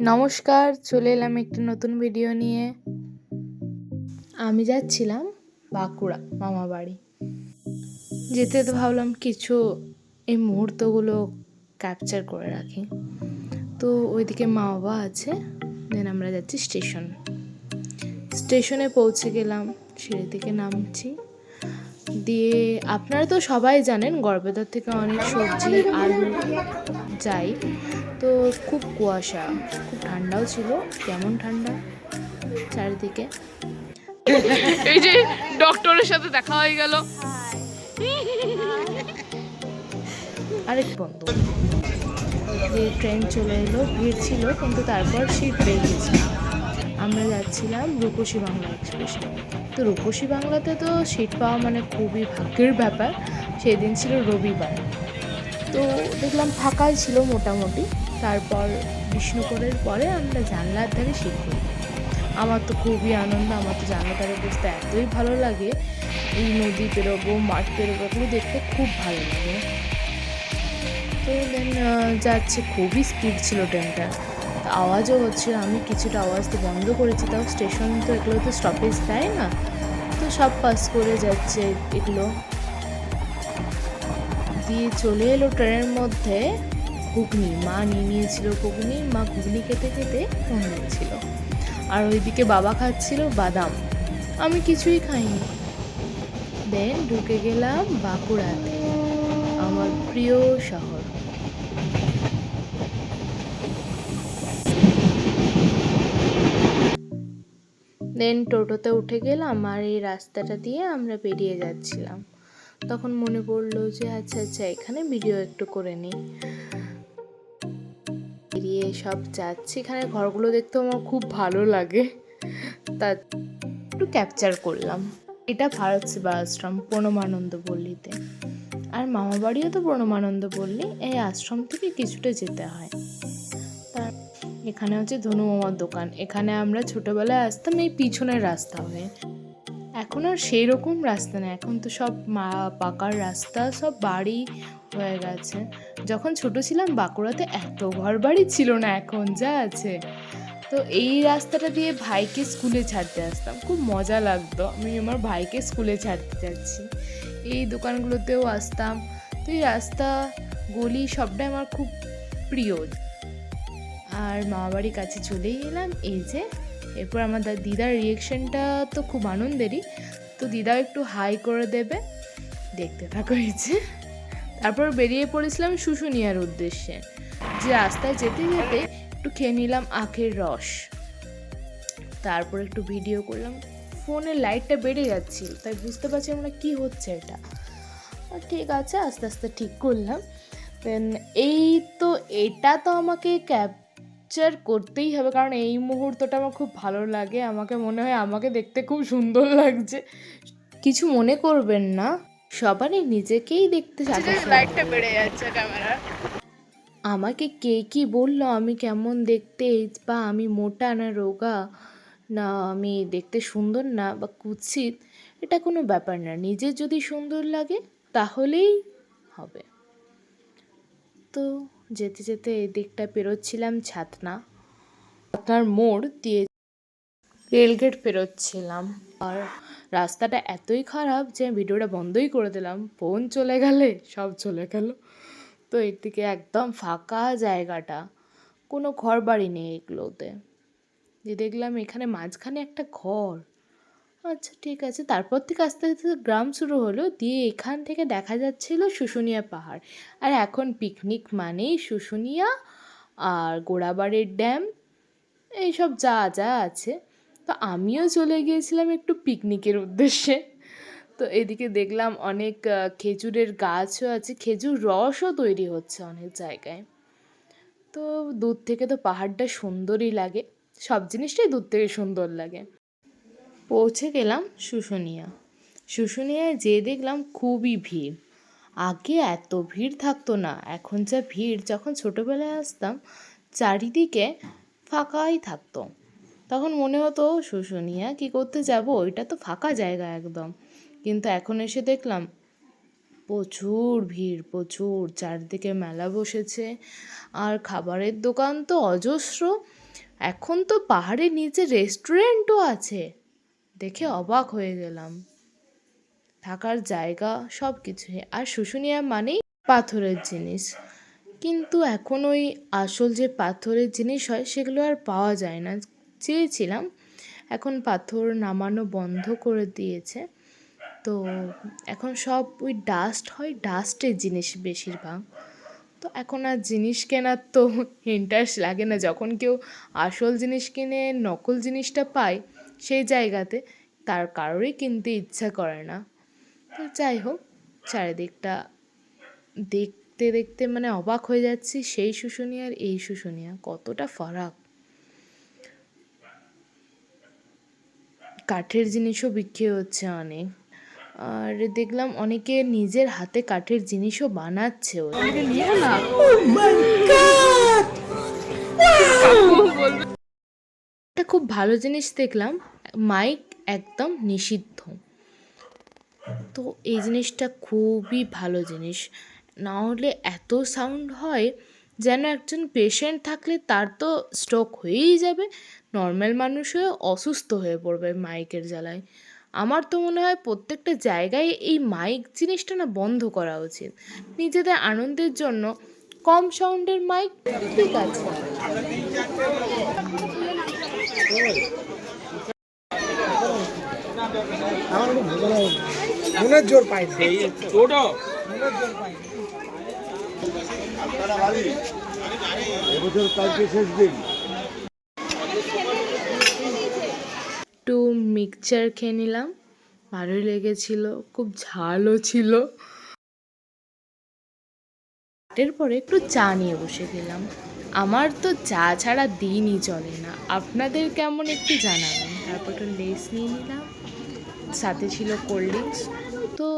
নমস্কার, চলে এলাম একটি নতুন ভিডিও নিয়ে। আমি যাচ্ছিলাম বাঁকুড়া মামা বাড়ি। যেতে তো ভাবলাম কিছু এই মুহূর্তগুলো ক্যাপচার করে রাখি। তো ওইদিকে মা বাবা আছে দেন আমরা যাচ্ছি স্টেশন স্টেশনে পৌঁছে গেলাম, সিঁড়ি থেকে নামছি। দিয়ে আপনারা তো সবাই জানেন গড়বেতার থেকে অনেক সবজি, আলু যাই তো খুব কুয়াশা খুব ঠান্ডাও ছিল কেমন ঠান্ডা? চারিদিকে। এই যে ডক্টরের সাথে দেখা হয়ে গেল। আরেক বন্ধু। যে ট্রেন চলে এলো ভিড় ছিল কিন্তু তারপর সিট পেয়ে গেছে আমরা যাচ্ছিলাম রূপসী বাংলা এক্সপ্রেসে তো রূপসী বাংলাতে তো সিট পাওয়া মানে খুবই ভাগ্যের ব্যাপার। সেদিন ছিল রবিবার। তো দেখলাম ফাঁকাই ছিল মোটামুটি। তারপর বিষ্ণুপুরের পরে আমরা জানলার ধারে করি আমার তো খুবই আনন্দ, আমার তো জানলার ধারে বসতে এতই ভালো লাগে। এই নদী পেরোবো, মাঠ পেরোবো, এগুলো দেখতে খুব ভালো লাগে। তো দেন যাচ্ছে, খুবই স্পিড ছিল ট্রেনটা। আওয়াজও হচ্ছে, আমি কিছুটা আওয়াজ তো বন্ধ করেছি, তাও স্টেশন তো এগুলো তো স্টপেজ দেয় না। তো সব পাস করে যাচ্ছে এগুলো। দিয়ে চলে এলো ট্রেনের মধ্যে। ঘুগনি, মা নিয়ে নিয়েছিল ঘুগনি, মা ঘুগনি খেতে খেতে ফোন নিয়েছিল আর ওইদিকে বাবা খাচ্ছিল বাদাম। আমি কিছুই খাইনি। দেন ঢুকে গেলাম বাঁকুড়াতে, আমার প্রিয় শহর। দেন টোটোতে উঠে গেলাম আর এই রাস্তাটা দিয়ে আমরা বেরিয়ে যাচ্ছিলাম। তখন মনে পড়ল যে আচ্ছা আচ্ছা এখানে ভিডিও একটু করে নিই বেরিয়ে সব যাচ্ছি। এখানে ঘরগুলো দেখতে আমার খুব ভালো লাগে। তা একটু ক্যাপচার করলাম। এটা ভারত সেবা আশ্রম প্রণমানন্দ পল্লীতে। আর মামা বাড়িও তো প্রণমানন্দ পল্লী। এই আশ্রম থেকে কিছুটা যেতে হয়। তার এখানে হচ্ছে ধনু মামার দোকান। এখানে আমরা ছোটবেলায় আসতাম এই পিছনের রাস্তা হয়ে। এখন আর সেই রকম রাস্তা নেই। এখন তো সব মা, পাকার রাস্তা, সব বাড়ি হয়ে গেছে। যখন ছোট ছিলাম, বাঁকুড়াতে এত ঘর বাড়ি ছিল না এখন, যা আছে। তো এই রাস্তাটা দিয়ে ভাইকে স্কুলে ছাড়তে আসতাম। খুব মজা লাগতো। আমি আমার ভাইকে স্কুলে ছাড়তে যাচ্ছি। এই দোকানগুলোতেও আসতাম। তো এই রাস্তা, গলি সবটাই আমার খুব প্রিয়। আর মামাবাড়ির কাছে চলেই এলাম। এই যে এরপর আমার দা- দিদার রিয়েকশনটা তো খুব আনন্দেরই। তো দিদাও একটু হাই করে দেবে। দেখতে থাকো যে। তারপর বেরিয়ে পড়েছিলাম শুশুনিয়ার উদ্দেশ্যে। যে রাস্তায় যেতে যেতে একটু খেয়ে নিলাম আখের রস। তারপর একটু ভিডিও করলাম। ফোনের লাইটটা বেড়ে যাচ্ছিল, তাই বুঝতে পারছি আমরা কি হচ্ছে এটা। ঠিক আছে, আস্তে আস্তে ঠিক করলাম। দেন এই তো, এটা তো আমাকে ক্যাপচার করতেই হবে। কারণ এই মুহূর্তটা আমার খুব ভালো লাগে। আমাকে মনে হয় আমাকে দেখতে খুব সুন্দর লাগছে। কিছু মনে করবেন না। সবারই নিজেকেই দেখতে লাইটটা বেড়ে যাচ্ছে আমাকে কে কি বলল? আমি কেমন দেখতে? বা আমি মোটা না রোগা? না আমি দেখতে সুন্দর না বা কুৎসিত? এটা কোনো ব্যাপার না। নিজের যদি সুন্দর লাগে তাহলেই হবে। তো যেতে যেতে এই দিকটা পেরোচ্ছিলাম ছাতনা। ছাতনার মোড় দিয়ে রেলগেট পেরোচ্ছিলাম। আর রাস্তাটা এতই খারাপ যে ভিডিওটা বন্ধই করে দিলাম। ফোন চলে গেলে, সব চলে গেল। তো এর দিকে একদম ফাঁকা জায়গাটা। কোনো ঘর বাড়ি নেই এগুলোতে। দিয়ে দেখলাম এখানে মাঝখানে একটা ঘর। আচ্ছা ঠিক আছে। তারপর থেকে আস্তে আস্তে গ্রাম শুরু হলো। দিয়ে এখান থেকে দেখা যাচ্ছিল শুশুনিয়া পাহাড়। আর এখন পিকনিক মানেই শুশুনিয়া আর গোড়াবাড়ির ড্যাম এইসব যা যা আছে। তো আমিও চলে গিয়েছিলাম একটু পিকনিকের উদ্দেশ্যে। তো এদিকে দেখলাম অনেক খেজুরের গাছও আছে। খেজুর রসও তৈরি হচ্ছে অনেক জায়গায়। তো দূর থেকে তো পাহাড়টা সুন্দরই লাগে। সব জিনিসটাই দূর থেকে সুন্দর লাগে। পৌঁছে গেলাম শুশুনিয়া। শুশুনিয়ায় যেয়ে দেখলাম খুবই ভিড়। আগে এত ভিড় থাকতো না, এখন যা ভিড়, যখন ছোটোবেলায় আসতাম, চারিদিকে ফাঁকাই থাকতো। তখন মনে হতো, শুশুনিয়া, কী করতে যাব? ওইটা তো ফাঁকা জায়গা একদম। কিন্তু এখন এসে দেখলাম, প্রচুর ভিড়, প্রচুর। চারদিকে মেলা বসেছে। আর খাবারের দোকান তো অজস্র। এখন তো পাহাড়ের নিচে রেস্টুরেন্টও আছে। দেখে অবাক হয়ে গেলাম। থাকার জায়গা সব কিছুই আর শুশুনিয়া মানেই পাথরের জিনিস। কিন্তু এখন ওই আসল যে পাথরের জিনিস হয়, সেগুলো আর পাওয়া যায় না। চেয়েছিলাম, এখন পাথর নামানো বন্ধ করে দিয়েছে। তো এখন সব ওই ডাস্ট হয় ডাস্টের জিনিস বেশিরভাগ। তো এখন আর জিনিস কেনার তো ইন্টারেস্ট লাগে না। যখন কেউ আসল জিনিস কিনে, নকল জিনিসটা পায় সেই জায়গাতে তার কারোরই কিনতে ইচ্ছা করে না। তো যাই হোক চারিদিকটা দেখতে দেখতে মানে অবাক হয়ে যাচ্ছি সেই শুশুনিয়া আর এই শুশুনিয়া কতটা ফারাক। কাঠের জিনিসও বিক্রি হচ্ছে অনেক। আর দেখলাম অনেকে নিজের হাতে কাঠের জিনিসও বানাচ্ছে বলবে। একটা খুব ভালো জিনিস দেখলাম মাইক একদম নিষিদ্ধ। তো এই জিনিসটা খুবই ভালো জিনিস। না হলে এত সাউন্ড হয়, যেন একজন পেশেন্ট থাকলে তার তো স্ট্রোক হয়েই যাবে নর্মাল মানুষ হয়ে অসুস্থ হয়ে পড়বে মাইকের জ্বালায়। আমার তো মনে হয় প্রত্যেকটা জায়গায় এই মাইক জিনিসটা না বন্ধ করা উচিত। নিজেদের আনন্দের জন্য কম সাউন্ডের মাইক ঠিক আছে। আমার মানে মনের জোর পাই না। এবছর কালকে শেষ দিন একটু মিক্সচার খেয়ে নিলাম। ভালোই লেগেছিল খুব ঝালও ছিল। এরপরে একটু চা নিয়ে বসে গেলাম। আমার তো চা ছাড়া দিনই চলে না। আপনাদের কেমন একটু জানাবেন। তারপর একটু লেস নিয়ে নিলাম। সাথে ছিল কোল্ড ড্রিঙ্কস তো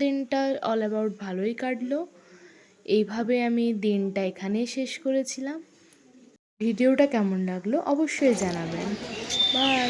দিনটা অল অ্যাবাউট ভালোই কাটলো। এইভাবে আমি দিনটা এখানে শেষ করেছিলাম। ভিডিওটা কেমন লাগল অবশ্যই জানাবেন। বাই